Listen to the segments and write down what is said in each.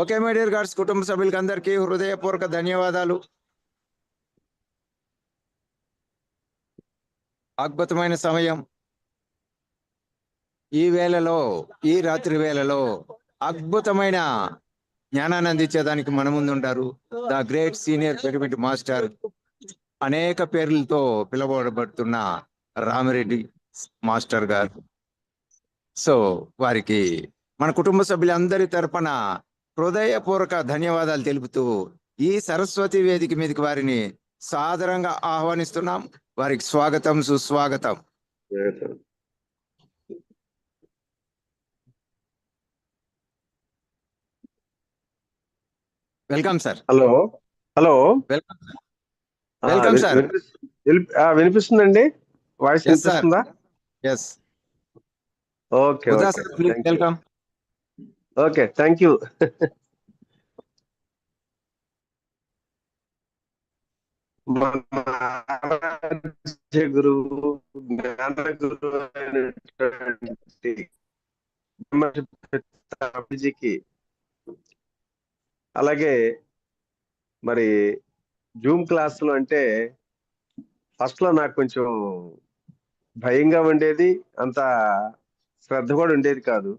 Okay my dear guards కుటుంబ సభ్యులకి అందరికీ హృదయపూర్వక ధన్యవాదాలు. అద్భుతమైన సమయం. ఈ వేళలో ఈ రాత్రి వేళలో అద్భుతమైన జ్ఞానాన్ని అందించేదానికి మన ముందు ఉంటారు the great senior pyramid master అనేక పేర్లతో పిలువబడుతున్న రామిరెడ్డి మాస్టర్ గారు. సో వారికి మన కుటుంబ సభ్యులందరి తరపున హృదయపూర్వక ధన్యవాదాలు తెలుపుతూ ఈ సరస్వతి వేదిక మీదకి వారిని సాదరంగా ఆహ్వానిస్తున్నాం. వారికి స్వాగతం సుస్వాగతం. Welcome sir. Hello hello. Welcome వినిపి- ఆ, వినిపిస్తుందండి? వాయిస్. వినిపిస్తుందా? Yes okay sir. Welcome okay thank you. గురువు జ్ఞాన గురువు అయినటువంటి అలాగే మరి జూమ్ క్లాసులు అంటే ఫస్ట్లో నాకు కొంచెం భయంగా ఉండేది అంత శ్రద్ధ కూడా ఉండేది కాదు.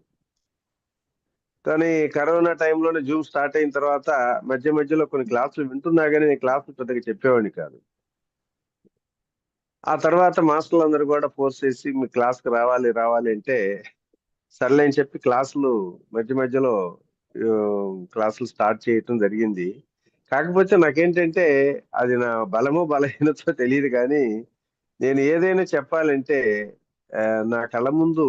కానీ కరోనా టైంలోనే జూమ్ స్టార్ట్ అయిన తర్వాత మధ్య మధ్యలో కొన్ని క్లాసులు వింటున్నా కానీ నేను క్లాసులు పెద్దగా చెప్పేవాడిని కాదు. ఆ తర్వాత మాస్టర్లు అందరూ కూడా ఫోర్స్ చేసి మీ క్లాస్కి రావాలి రావాలి అంటే సర్లే అని చెప్పి క్లాసులు మధ్య మధ్యలో క్లాసులు స్టార్ట్ చేయటం జరిగింది. కాకపోతే నాకేంటంటే అది నా బలమో బలహీనతో తెలియదు కానీ నేను ఏదైనా చెప్పాలంటే నా కళ్ళ ముందు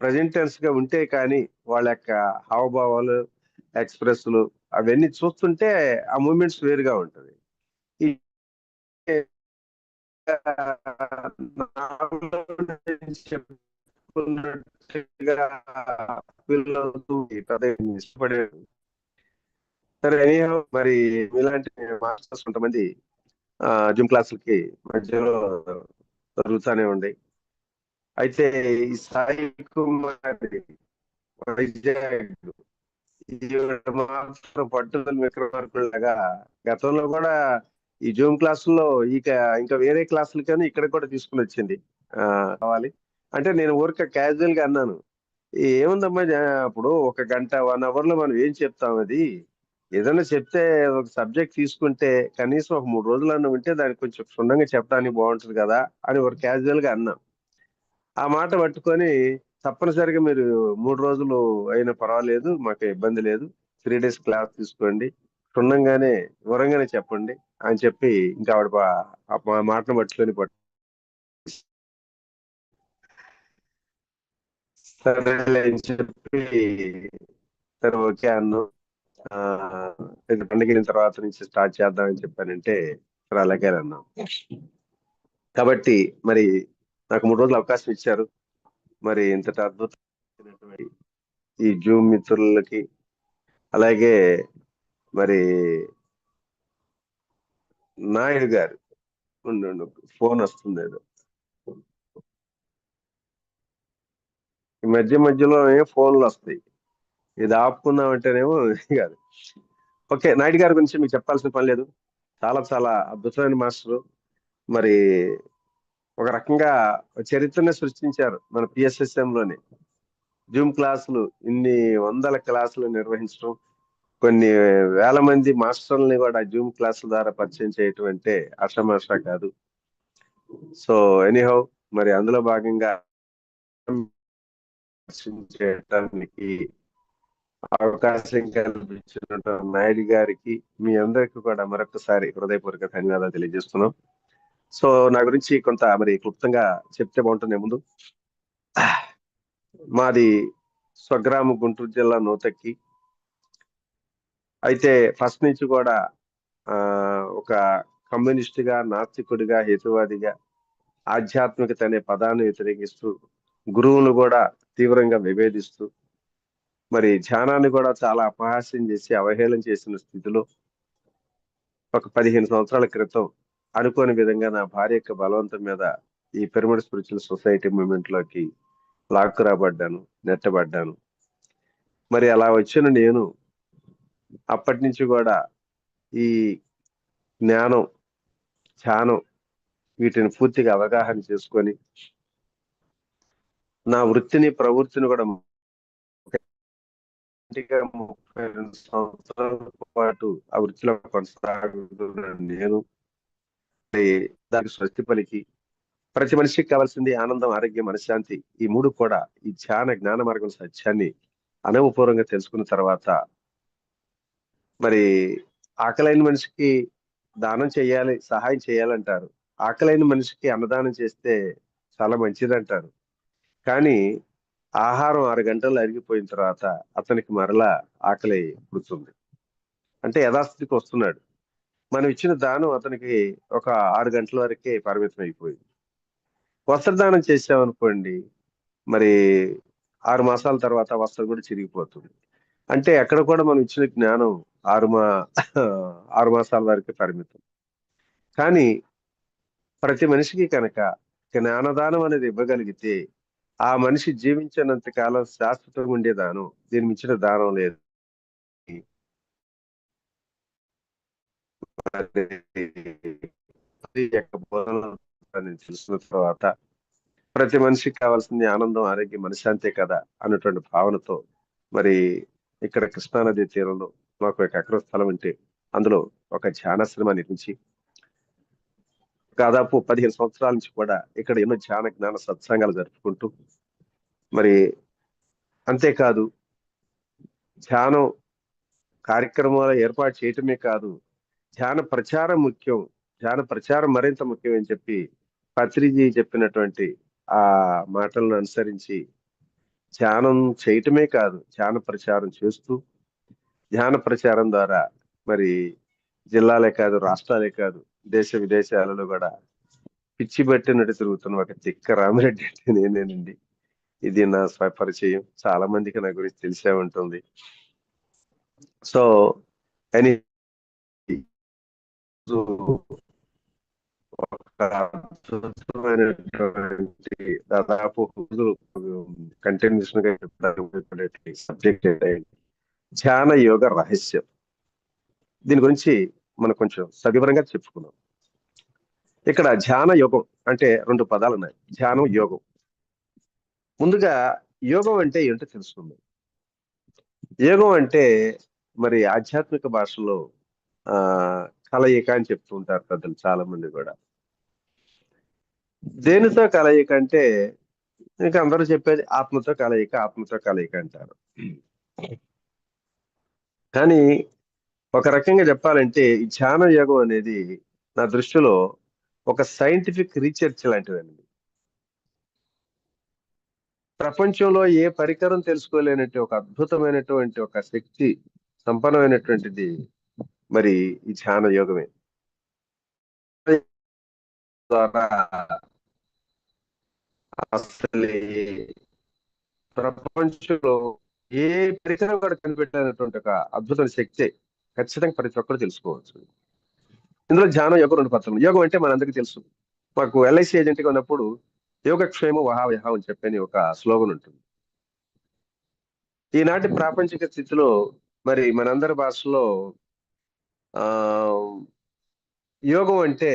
ప్రజెంటెన్స్గా ఉంటే కానీ వాళ్ళ యొక్క హావభావాలు ఎక్స్ప్రెస్లు అవన్నీ చూస్తుంటే ఆ మూమెంట్స్ వేరుగా ఉంటది. ఈ నేను సరే anyhow, మరి ఇలాంటి మాస్టర్స్ కొంతమంది జిమ్ క్లాసులకి మధ్యలో జరుగుతూనే ఉంది అయితే ఈ సాయి కుమార్ వైజాగ్. మాత్రం పట్టుదల విక్రమార్కులాగా గతంలో కూడా ఈ జూమ్ క్లాసుల్లో ఇక ఇంకా వేరే క్లాసులు కానీ ఇక్కడ కూడా తీసుకుని వచ్చింది. కావాలి. అంటే నేను ఊరిక క్యాజువల్గా అన్నాను ఏముందమ్మా అప్పుడు ఒక గంట వన్ అవర్లో మనం ఏం చెప్తాం అది? ఏదైనా చెప్తే ఒక సబ్జెక్ట్ తీసుకుంటే కనీసం ఒక మూడు రోజులన్నా ఉంటే దానికి కొంచెం క్షుణ్ణంగా చెప్పడానికి బాగుంటుంది కదా అని ఒక క్యాజువల్గా అన్నాం. ఆ మాట పట్టుకొని తప్పనిసరిగా మీరు మూడు రోజులు అయినా పర్వాలేదు మాకు ఇబ్బంది లేదు. త్రీ డేస్ క్లాస్ తీసుకోండి. క్షుణ్ణంగానే వివరంగానే చెప్పండి అని చెప్పి ఇంకా ఆవిడ మాటను పట్టుకొని పట్టు సరేలే అని చెప్పి సరే ఓకే అన్ను. పండుగ తర్వాత నుంచి స్టార్ట్ చేద్దామని చెప్పానంటే సరే అలాగే అన్నాం. కాబట్టి మరి నాకు మూడు రోజులు అవకాశం ఇచ్చారు. మరి ఇంతటి అద్భుతమైనటువంటి ఈ జూమ్ మిత్రులకి అలాగే మరి నాయుడు గారు ఉండు, ఉండు. ఫోన్ వస్తుంది ఏదో. ఈ మధ్య మధ్యలో ఫోన్లు వస్తాయి. ఇది ఆపుకుందామంటేనేమో కాదు. ఓకే నాయుడు గారి గురించి మీకు చెప్పాల్సిన పని లేదు. చాలా చాలా అద్భుతమైన మాస్టరు. మరి ఒక రకంగా చరిత్రనే సృష్టించారు మన PSSM లోని. జూమ్ క్లాసులు ఇన్ని వందల క్లాసులు నిర్వహించడం కొన్ని వేల మంది మాస్టర్లని కూడా జూమ్ క్లాసుల ద్వారా పరిచయం చేయటం అంటే అషమాషా కాదు. సో ఎనీహౌ మరి అందులో భాగంగా పరిచయం అవకాశం కల్పించిన నాయుడు గారికి మీ అందరికీ కూడా మరొకసారి హృదయపూర్వక ధన్యవాదాలు తెలియజేస్తున్నాం. సో నా గురించి కొంత మరి క్లుప్తంగా చెప్తే బాగుంటుంది ముందు. మాది స్వగ్రామం గుంటూరు జిల్లా నూతక్కి. అయితే ఫస్ట్ నుంచి కూడా ఆ ఒక కమ్యూనిస్టుగా నాస్తికుడిగా హేతువాదిగా ఆధ్యాత్మికత అనే పదాన్ని వ్యతిరేకిస్తూ గురువును కూడా తీవ్రంగా విభేదిస్తూ మరి ధ్యానాన్ని కూడా చాలా అపహాస్యం చేసి అవహేళన చేసిన స్థితిలో ఒక పదిహేను సంవత్సరాల క్రితం అనుకోని విధంగా నా భార్య యొక్క బలవంతం మీద ఈ పిరమిడ్ స్పిరిచువల్ సొసైటీ మూమెంట్లోకి లాక్కు రాబడ్డాను నెట్టబడ్డాను. మరి అలా వచ్చిన నేను అప్పటి నుంచి కూడా ఈ జ్ఞానం ధ్యానం వీటిని పూర్తిగా అవగాహన చేసుకొని నా వృత్తిని ప్రవృత్తిని కూడా ముప్పై రెండు సంవత్సరాల పాటు ఆ వృత్తిలో కొనసాగుతున్నాను నేను దానికి స్వస్తి పలికి ప్రతి మనిషికి కావాల్సింది ఆనందం ఆరోగ్యం మనశ్శాంతి ఈ మూడు కూడా ఈ ధ్యాన జ్ఞాన మార్గం సత్యాన్ని అనుభవపూర్వంగా తెలుసుకున్న తర్వాత మరి ఆకలైన మనిషికి దానం చేయాలి సహాయం చేయాలంటారు. ఆకలైన మనిషికి అన్నదానం చేస్తే చాలా మంచిది అంటారు కానీ ఆహారం ఆరు గంటలు అరిగిపోయిన తర్వాత అతనికి మరలా ఆకలి పుడుతుంది. అంటే యథాస్థితికి వస్తున్నాడు. మనం ఇచ్చిన దానం అతనికి ఒక ఆరు గంటల వరకే పరిమితం అయిపోయింది. వస్త్రదానం చేసామనుకోండి మరి ఆరు మాసాల తర్వాత వస్త్రం కూడా చిరిగిపోతుంది. అంటే ఎక్కడ కూడా మనం ఇచ్చిన జ్ఞానం ఆరు మా ఆరు మాసాల వరకే పరిమితం. కానీ ప్రతి మనిషికి కనుక జ్ఞానదానం అనేది ఇవ్వగలిగితే ఆ మనిషి జీవించినంత కాలం శాశ్వతంగా ఉండే దానం దీని మించిన దానం లేదు అది యొక్క తెలుసుకున్న తర్వాత ప్రతి మనిషికి కావాల్సింది ఆనందం ఆరోగ్యం మనశాంతే కదా అన్నటువంటి భావనతో మరి ఇక్కడ కృష్ణానది తీరంలో మాకు ఒక ఎకర స్థలం ఉంటే అందులో ఒక ధ్యానాశ్రమ నిర్మించి దాదాపు పదిహేను సంవత్సరాల నుంచి కూడా ఇక్కడ ఎన్నో ధ్యాన జ్ఞాన సత్సంగాలు జరుపుకుంటూ మరి అంతేకాదు ధ్యానం కార్యక్రమాలు ఏర్పాటు చేయటమే కాదు ధ్యాన ప్రచారం ముఖ్యం. ధ్యాన ప్రచారం మరింత ముఖ్యం అని చెప్పి పత్రిజీ చెప్పినటువంటి ఆ మాటలను అనుసరించి ధ్యానం చేయటమే కాదు ధ్యాన ప్రచారం చేస్తూ ధ్యాన ప్రచారం ద్వారా మరి జిల్లాలే కాదు రాష్ట్రాలే కాదు దేశ విదేశాలలో కూడా పిచ్చి పట్టినట్టు తిరుగుతున్న ఒక చిక్క రామిరెడ్డి అంటే నేనేనండి. ఇది నా స్వపరిచయం. చాలా మందికి నా గురించి తెలిసే ఉంటుంది. సో ఎనీ అద్భుతమైనటువంటి దాదాపు కంటిన్యూషన్గా సబ్జెక్ట్ ధ్యాన యోగ రహస్యం. దీని గురించి మనం కొంచెం సవివరంగా చెప్పుకున్నాం. ఇక్కడ ధ్యాన యోగం అంటే రెండు పదాలు ఉన్నాయి. ధ్యానం యోగం. ముందుగా యోగం అంటే ఏంటో తెలుసుకుందాం. యోగం అంటే మరి ఆధ్యాత్మిక భాషలో ఆ కలయిక అని చెప్తూ ఉంటారు పెద్దలు చాలా మంది కూడా. దేనితో కలయిక అంటే ఇంకా అందరూ చెప్పేది ఆత్మతో కలయిక ఆత్మతో కలయిక అంటారు. కానీ ఒక రకంగా చెప్పాలంటే ఈ ధ్యాన యోగం అనేది నా దృష్టిలో ఒక సైంటిఫిక్ రీసెర్చ్ లాంటిదండి. ప్రపంచంలో ఏ పరికరం తెలుసుకోలేనట్టు ఒక అద్భుతమైనటువంటి ఒక శక్తి సంపన్నమైనటువంటిది మరి ఈ ధ్యాన యోగమే. ద్వారా అసలు ప్రపంచంలో ఏ ప్రతిరం కూడా కనిపెట్టినటువంటి ఒక అద్భుతమైన శక్తి ఖచ్చితంగా ప్రతి ఒక్కరు తెలుసుకోవచ్చు. ఇందులో ధ్యానం యోగం రెండు పత్రం యోగం అంటే మనందరికీ తెలుసు. మాకు ఎల్ఐసి ఏజెంట్గా ఉన్నప్పుడు యోగక్షేమ వహావిహ అని చెప్పని ఒక స్లోగన్ ఉంటుంది. ఈనాటి ప్రాపంచిక స్థితిలో మరి మనందరి భాషలో యోగం అంటే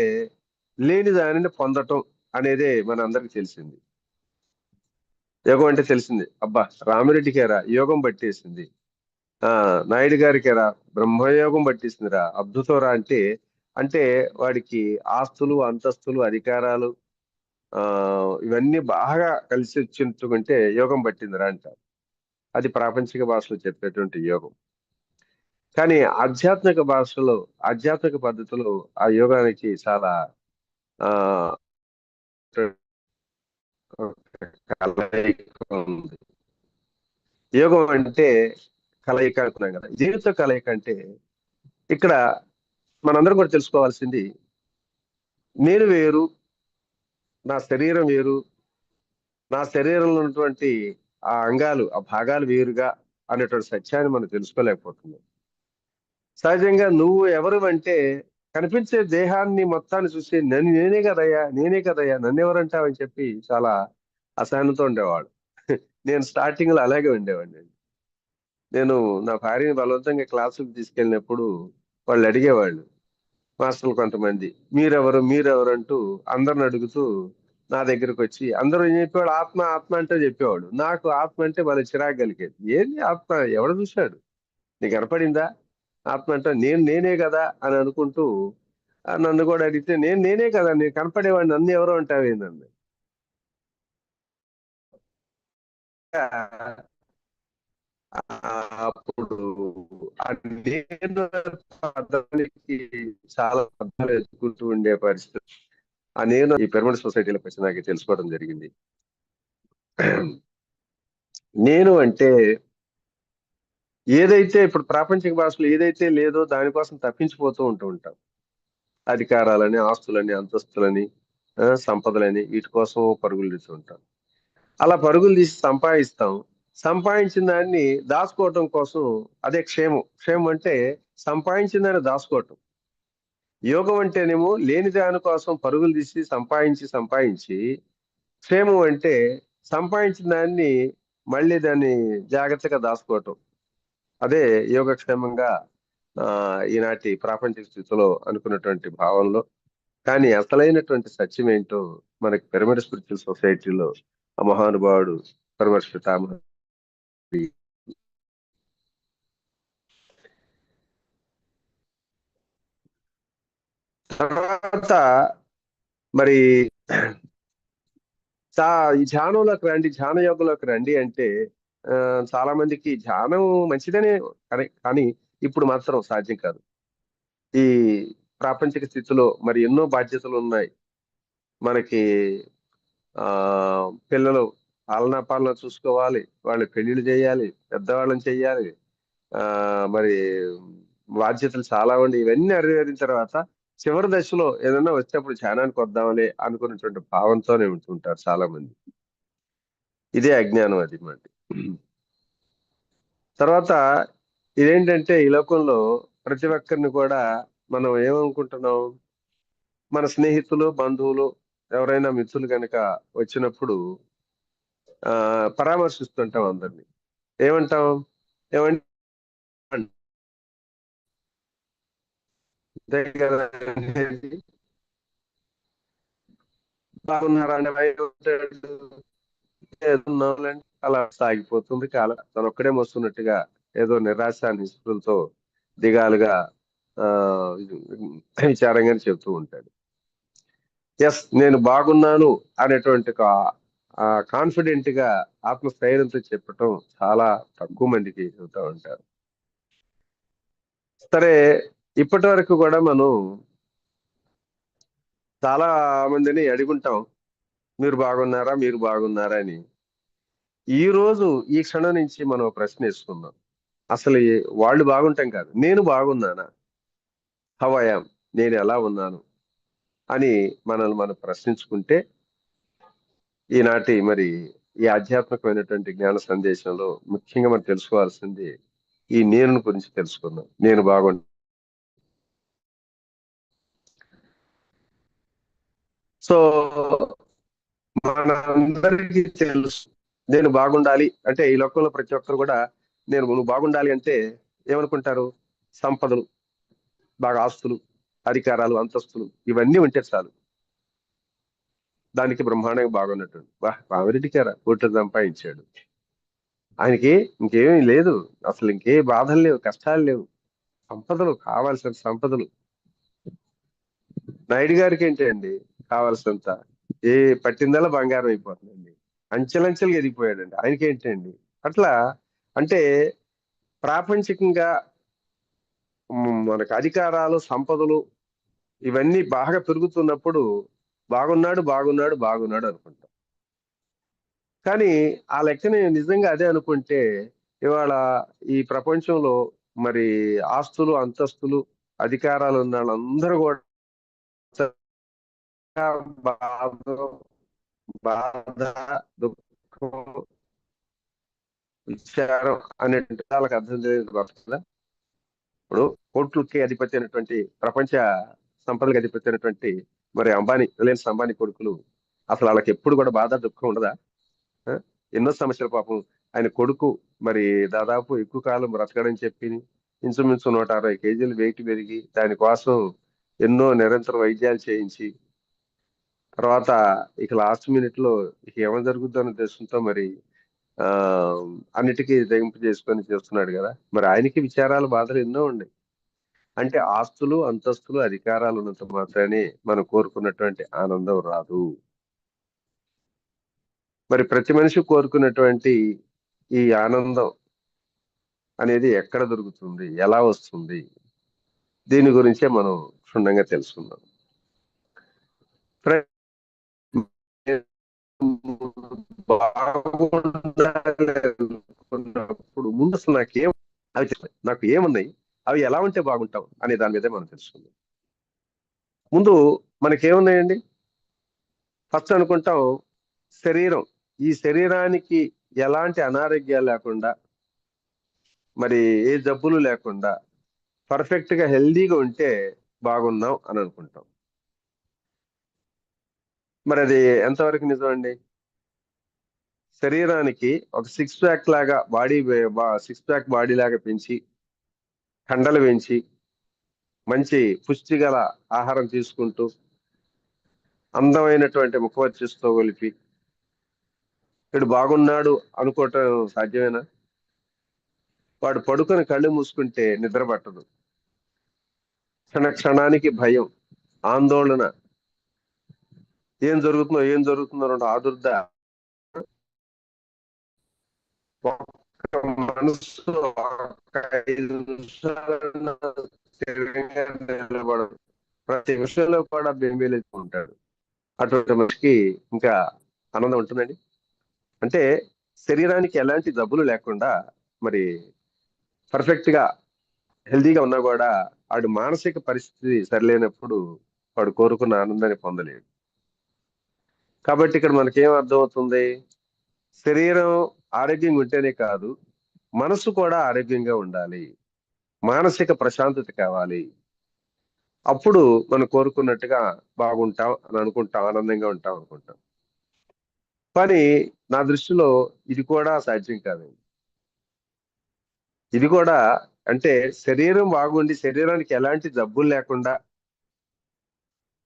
లేని దానిని పొందటం అనేదే మన అందరికి తెలిసింది. యోగం అంటే తెలిసింది. అబ్బా రామిరెడ్డికేరా యోగం పట్టేసింది. ఆ నాయుడు గారికేరా బ్రహ్మయోగం పట్టేసిందిరా. అద్భుతంరా అంటే అంటే వాడికి ఆస్తులు అంతస్తులు అధికారాలు ఆ ఇవన్నీ బాగా కలిసి వచ్చినట్టుకుంటే యోగం పట్టిందిరా అంటారు అది ప్రాపంచిక భాషలో చెప్పేటువంటి యోగం. కానీ ఆధ్యాత్మిక భాషలో ఆధ్యాత్మిక పద్ధతిలో ఆ యోగానికి చాలా ఆ కలయిక ఉంది. యోగం అంటే కలయిక అనుకున్నాం కదా. జీవిత కలయిక అంటే ఇక్కడ మనందరం కూడా తెలుసుకోవాల్సింది నేను వేరు నా శరీరం వేరు నా శరీరంలో ఉన్నటువంటి ఆ అంగాలు ఆ భాగాలు వేరుగా అనేటువంటి సత్యాన్ని మనం తెలుసుకోలేకపోతున్నాం. సహజంగా నువ్వు ఎవరు అంటే కనిపించే దేహాన్ని మొత్తాన్ని చూసి నన్ను నేనే కదయ్యా నేనే కదయ్యా నన్ను ఎవరంటావని చెప్పి చాలా అసహనంతో ఉండేవాడు. నేను స్టార్టింగ్లో అలాగే ఉండేవాడిని. నేను నా భార్యని బలవంతంగా క్లాసులకు తీసుకెళ్ళినప్పుడు వాళ్ళు అడిగేవాళ్ళు మాస్టర్లు కొంతమంది మీరెవరు మీరెవరు అంటూ అందరిని అడుగుతూ నా దగ్గరకు వచ్చి అందరూ ఏం చెప్పేవాడు ఆత్మ ఆత్మ అంటే చెప్పేవాడు. నాకు ఆత్మ అంటే వాళ్ళ చిరాకు కలిగేది. ఏంది ఆత్మ? ఎవడు చూశాడు నీకు కనపడిందా? ఆత్మ అంటే నేను నేనే కదా అని అనుకుంటూ నన్ను కూడా అడిగితే నేను నేనే కదా నేను కనపడేవాడిని నన్ను ఎవరు అంటావేందండి ఆ, అప్పుడు నేను పదానికి చాలా అర్థాలు ఎదుర్కొంటూ ఉండే పరిస్థితి ఆ నేను ఈ పెర్మనెంట్ సొసైటీలోకి వచ్చి నాకు తెలుసుకోవడం జరిగింది. నేను అంటే ఏదైతే ఇప్పుడు ప్రాపంచిక భాషలో ఏదైతే లేదో దానికోసం తప్పించిపోతూ ఉంటూ ఉంటాం. అధికారాలని ఆస్తులని అంతస్తులని సంపదలని వీటి కోసం పరుగులు తీసి ఉంటాం. అలా పరుగులు తీసి సంపాదిస్తాం. సంపాదించిన దాన్ని దాచుకోవటం కోసం అదే క్షేమం. క్షేమం అంటే సంపాదించిన దాన్ని దాచుకోవటం. యోగం అంటేనేమో లేని దాని కోసం పరుగులు తీసి సంపాదించి సంపాదించి క్షేమం అంటే సంపాదించిన దాన్ని మళ్ళీ దాన్ని జాగ్రత్తగా దాచుకోవటం. అదే యోగక్షేమంగా ఆ ఈనాటి ప్రాపంచిక స్థితిలో అనుకున్నటువంటి భావంలో కానీ అసలైనటువంటి సత్యం ఏంటో మనకి పిరమిడ్ స్పిరిచువల్ సొసైటీలో ఆ మహానుభావుడు పరమర్శ తర్వాత మరి ఈ ధ్యానంలోకి రండి ధ్యాన యోగంలోకి రండి అంటే చాలా మందికి ధ్యానం మంచిదనే కానీ కానీ ఇప్పుడు మాత్రం సాధ్యం కాదు. ఈ ప్రాపంచిక స్థితిలో మరి ఎన్నో బాధ్యతలు ఉన్నాయి. మనకి ఆ పిల్లలు పాలనా పాలన చూసుకోవాలి వాళ్ళు పెళ్ళిళ్ళు చేయాలి పెద్దవాళ్ళని చేయాలి ఆ మరి బాధ్యతలు చాలా ఉండి ఇవన్నీ నెరవేరిన తర్వాత చివరి దశలో ఏదైనా వచ్చేప్పుడు ధ్యానానికి వద్దామని అనుకున్నటువంటి భావంతోనే ఉంటుంటారు చాలా మంది ఇదే అజ్ఞానం అది మరి తర్వాత ఇదేంటంటే ఈ లోకంలో ప్రతి ఒక్కరిని కూడా మనం ఏమనుకుంటున్నాం? మన స్నేహితులు బంధువులు ఎవరైనా మిత్రులు కనుక వచ్చినప్పుడు ఆ పరామర్శిస్తుంటాం అందరినీ. ఏమంటాం? ఏమంటే బాగున్నారా అంటే బయట అలా సాగిపోతుంది. కాలం తను ఒక్కడే మోస్తున్నట్టుగా ఏదో నిరాశ నిస్పృహలతో దిగాలుగా విచారంగానే విచారంగా చెప్తూ ఉంటాడు. ఎస్ నేను బాగున్నాను అనేటువంటి కాన్ఫిడెంట్గా ఆత్మస్థైర్యంతో చెప్పటం చాలా తక్కువ మందికి చెబుతూ ఉంటారు. సరే ఇప్పటి వరకు కూడా మనం చాలా మందిని అడుగుంటాం. మీరు బాగున్నారా? మీరు బాగున్నారా? అని. ఈ రోజు ఈ క్షణం నుంచి మనం ప్రశ్నిస్తున్నాం ప్రశ్న అసలు వాళ్ళు బాగుంటాం కాదు. నేను బాగున్నానా? హవాయాం నేను ఎలా ఉన్నాను? అని మనల్ని మనం ప్రశ్నించుకుంటే ఈనాటి మరి ఈ ఆధ్యాత్మికమైనటువంటి జ్ఞాన సందేశంలో ముఖ్యంగా మనం తెలుసుకోవాల్సింది ఈ నేను గురించి తెలుసుకుందాం. నేను బాగుంటా సో మనందరికీ తెలుసు నేను బాగుండాలి అంటే ఈ లోకంలో ప్రతి ఒక్కరు కూడా నేను నువ్వు బాగుండాలి అంటే ఏమనుకుంటారు? సంపదలు బాగా ఆస్తులు అధికారాలు అంతస్తులు ఇవన్నీ ఉంటే చాలు. దానికి బ్రహ్మాండంగా బాగున్నట్టు. రామిరెడ్డి గారా ఓట్లు సంపాదించాడు. ఆయనకి ఇంకేమీ లేదు. అసలు ఇంకే బాధలు లేవు కష్టాలు లేవు. సంపదలు కావాల్సిన సంపదలు. నాయుడు గారికి ఏంటండి? కావాల్సినంత. ఏ పట్టిందల్లా బంగారం అయిపోతుందండి. అంచెలంచెలుగా ఎదిగిపోయాడండి. ఆయనకేంటండి? అట్లా అంటే ప్రాపంచికంగా మనకు అధికారాలు సంపదలు ఇవన్నీ బాగా పెరుగుతున్నప్పుడు బాగున్నాడు బాగున్నాడు బాగున్నాడు అనుకుంటాం. కానీ ఆ లెక్కని నిజంగా అదే అనుకుంటే ఇవాళ ఈ ప్రపంచంలో మరి ఆస్తులు అంతస్తులు అధికారాలు ఉన్న వాళ్ళందరూ కూడా బాధ బాధ దుఃఖం విచారం అనే వాళ్ళకి అర్థం తెలియదు కదా ఇప్పుడు కోట్లకి అధిపతి అయినటువంటి ప్రపంచ సంపదలకు అధిపతి అయినటువంటి మరి అంబానీ రిలయన్స్ అంబానీ కొడుకులు అసలు వాళ్ళకి ఎప్పుడు కూడా బాధ దుఃఖం ఉండదా? ఎన్నో సమస్యలు పాపం. ఆయన కొడుకు మరి దాదాపు ఎక్కువ కాలం బ్రతకడని చెప్పి ఇంచుమించు నూట అరవై కేజీలు వెయిట్ పెరిగి దానికోసం ఎన్నో నిరంతర వైద్యాలు చేయించి తర్వాత ఇక లాస్ట్ మినిట్లో ఏమో జరుగుతుందో అనే ఉద్దేశంతో మరి ఆ అన్నిటికీ తెగింపు చేసుకొని చేస్తున్నాడు కదా. మరి ఆయనకి విచారాలు బాధలు ఎన్నో ఉన్నాయి. అంటే ఆస్తులు అంతస్తులు అధికారాలు ఉన్నంత మాత్రమే మనం కోరుకున్నటువంటి ఆనందం రాదు. మరి ప్రతి మనిషి కోరుకున్నటువంటి ఈ ఆనందం అనేది ఎక్కడ దొరుకుతుంది? ఎలా వస్తుంది? దీని గురించే మనం క్షుణ్ణంగా తెలుసుకుందాం. బాగుండాలనుకున్నప్పుడు ముందు అసలు నాకేం అవి నాకు ఏమున్నాయి? అవి ఎలా ఉంటే బాగుంటాం అనే దాని మీదే మనం తెలుసుకుందాం. ముందు మనకేమున్నాయండి? ఫస్ట్ అనుకుంటాం శరీరం. ఈ శరీరానికి ఎలాంటి అనారోగ్యాలు లేకుండా మరి ఏ జబ్బులు లేకుండా పర్ఫెక్ట్గా హెల్దీగా ఉంటే బాగున్నాం అని అనుకుంటాం. మరి అది ఎంతవరకు నిజం అండి శరీరానికి ఒక సిక్స్ ప్యాక్ లాగా బాడీ సిక్స్ ప్యాక్ బాడీ లాగా పెంచి కండలు పెంచి మంచి పుష్టి గల ఆహారం తీసుకుంటూ అందమైనటువంటి ముఖవర్చస్తో కలిపి వీడు బాగున్నాడు అనుకోవటం సాధ్యమేనా? వాడు పడుకొని కళ్ళు మూసుకుంటే నిద్ర పట్టదు. క్షణ క్షణానికి భయం ఆందోళన ఏం జరుగుతుందో ఏం జరుగుతుందో అన్న ఆదుర్ద. మనసు నిలబడదు ప్రతి విషయంలో కూడా బెంబేలేసుకుంటాడు అటువంటి మనిషికి ఇంకా ఆనందం ఉంటుందండి. అంటే శరీరానికి ఎలాంటి జబ్బులు లేకుండా మరి పర్ఫెక్ట్గా హెల్దీగా ఉన్నా కూడా వాడు మానసిక పరిస్థితి సరిలేనప్పుడు వాడు కోరుకున్న ఆనందాన్ని పొందలేడు. కాబట్టి ఇక్కడ మనకేం అర్థమవుతుంది? శరీరం ఆరోగ్యంగా ఉంటేనే కాదు మనసు కూడా ఆరోగ్యంగా ఉండాలి. మానసిక ప్రశాంతత కావాలి. అప్పుడు మనం కోరుకున్నట్టుగా బాగుంటాం అని అనుకుంటాం ఆనందంగా ఉంటాం అనుకుంటాం. కానీ నా దృష్టిలో ఇది కూడా సాధ్యం కాదండి ఇది కూడా అంటే శరీరం బాగుండి శరీరానికి ఎలాంటి జబ్బులు లేకుండా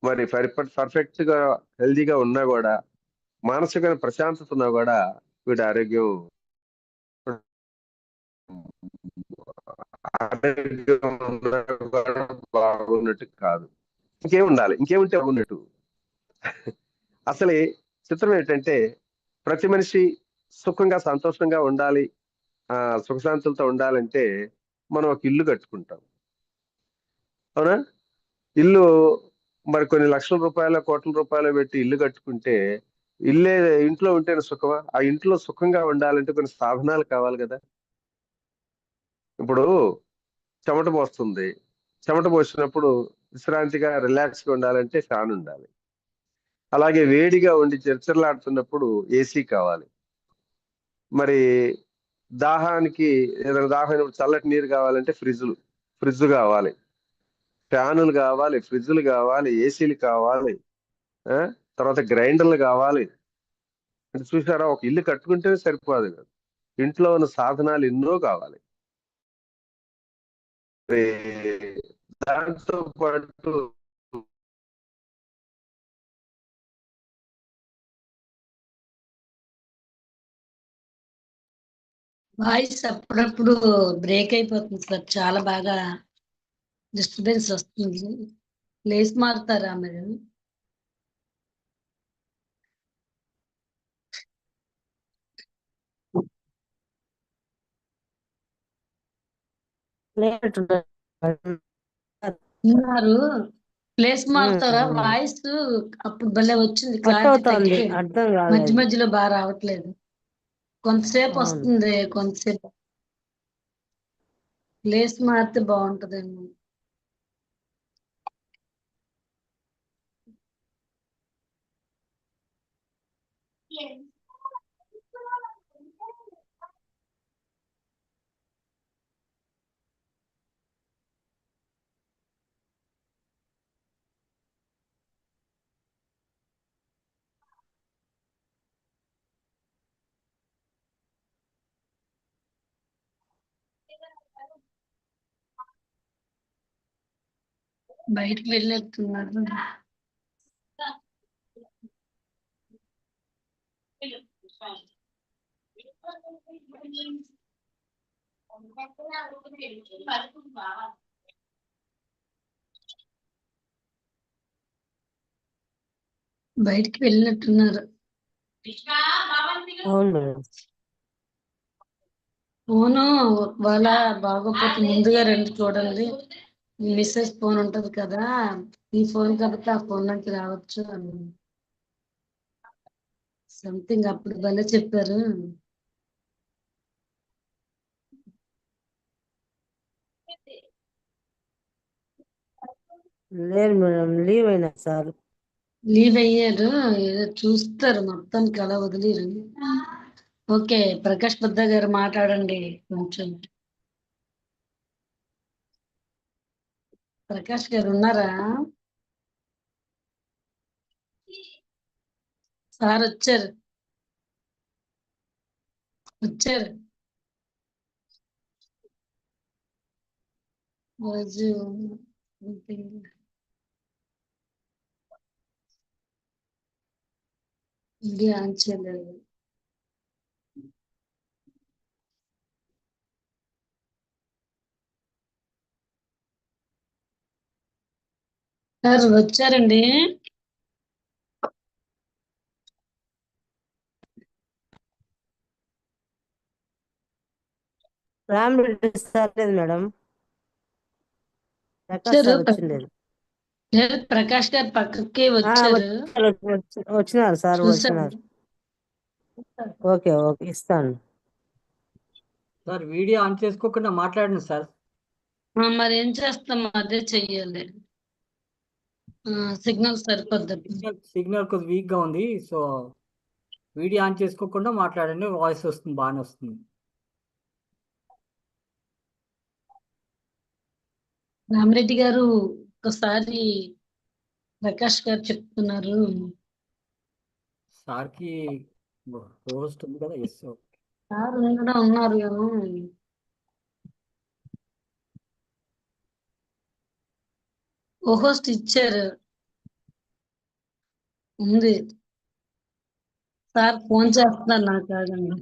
మరి పర్ఫెక్ట్గా హెల్దీగా ఉన్నా కూడా మానసికమైన ప్రశాంతత ఉన్నా కూడా వీడి ఆరోగ్యం కూడా బాగున్నట్టు కాదు. ఇంకేం ఉండాలి? ఇంకేముంటే బాగున్నట్టు? అసలే చిత్రం ఏంటంటే ప్రతి మనిషి సుఖంగా సంతోషంగా ఉండాలి ఆ సుఖశాంతులతో ఉండాలంటే మనం ఒక ఇల్లు కట్టుకుంటాం. అవునా? ఇల్లు మరి కొన్ని లక్షల రూపాయల కోట్ల రూపాయలు పెట్టి ఇల్లు కట్టుకుంటే ఇల్లే ఇంట్లో ఉంటేనే సుఖమా? ఆ ఇంట్లో సుఖంగా ఉండాలంటే కొన్ని సాధనాలు కావాలి కదా. ఇప్పుడు చెమట పోస్తుంది. చెమట పోసినప్పుడు విశ్రాంతిగా రిలాక్స్గా ఉండాలంటే ఫ్యాన్ ఉండాలి. అలాగే వేడిగా ఉండి చర్చలాడుతున్నప్పుడు ఏసీ కావాలి. మరి దాహానికి ఏదైనా దాహం చల్లటి నీరు కావాలంటే ఫ్రిడ్జ్లు ఫ్రిడ్జ్ కావాలి. ఫ్యానులు కావాలి ఫ్రిడ్జ్లు కావాలి ఏసీలు కావాలి ఆ? తర్వాత గ్రైండర్లు కావాలి. అంటే చూసారా ఒక ఇల్లు కట్టుకుంటేనే సరిపోదు కదా. ఇంట్లో ఉన్న సాధనాలు ఎన్నో కావాలి. దాంతో పాటు వాయిస్ అప్పుడప్పుడు బ్రేక్ అయిపోతుంది సార్. చాలా బాగా డిస్టర్బెన్స్ వస్తుంది ప్లేస్ మారుతారా మీరు ఉన్నారు. ప్లేస్ మారుతారా. వాయిస్ అప్పుడు భలే వచ్చింది క్లారిటీ మధ్య మధ్యలో బాగా రావట్లేదు. కొంతసేపు. వస్తుంది కొంతసేపు. ప్లేస్ మారితే బాగుంటదేమో. బయటికి వెళ్ళేస్తున్నారు బయటికి వెళ్ళినట్టున్నారు. అవును? ఫోను వాళ్ళ బాగోపోతే ముందుగా రండి చూడండి. మిస్సెస్ ఫోన్ ఉంటది కదా ఈ ఫోన్ కాబట్టి ఆ ఫోన్ నుంచి రావచ్చు అని సంథింగ్ అప్పుడు భలే చెప్పారు. లేదు మేడం లీవ్ అయినా సార్. లీవ్ అయ్యారు ఏదో చూస్తారు మొత్తానికి అలా వదిలేరు. ఓకే ప్రకాష్ పెద్ద గారు మాట్లాడండి కొంచెం ప్రకాష్ గారు ఉన్నారా? సార్ వచ్చారు. వచ్చారు. రోజు చేయలేదు సార్ వచ్చారండి. రామ్ రెడ్డి సార్ లేదు మేడం. వచ్చిండేది. లేదు ప్రకాష్ గారు పక్కకి వచ్చారు. వచ్చారు, వచ్చి- వచ్చినారు సార్ వచ్చినారు. ఓకే ఓకే ఇస్తాను. సార్ వీడియో ఆన్ చేసుకోకుండా మాట్లాడండి సార్. మరి ఏం చేస్తాం? అదే చెయ్యాలి. సిగ్నల్ సరిపోద్ది. సిగ్నల్ సిగ్నల్ కొద్దిగా వీక్గా ఉంది. సో వీడియో ఆన్ చేసుకోకుండా మాట్లాడండి. వాయిస్ వస్తుంది బాగానే వస్తుంది. రామరెడ్డి గారు ఒకసారి ప్రకాష్ గారు చెప్తున్నారు. సార్కి హోస్ట్ ఉంది కదా ఎస్ సార్ కూడా ఉన్నారు ఓ హోస్ట్ ఇచ్చారు. ఉంది. సార్ ఫోన్ చేస్తున్నారు నాకు ఆగండి.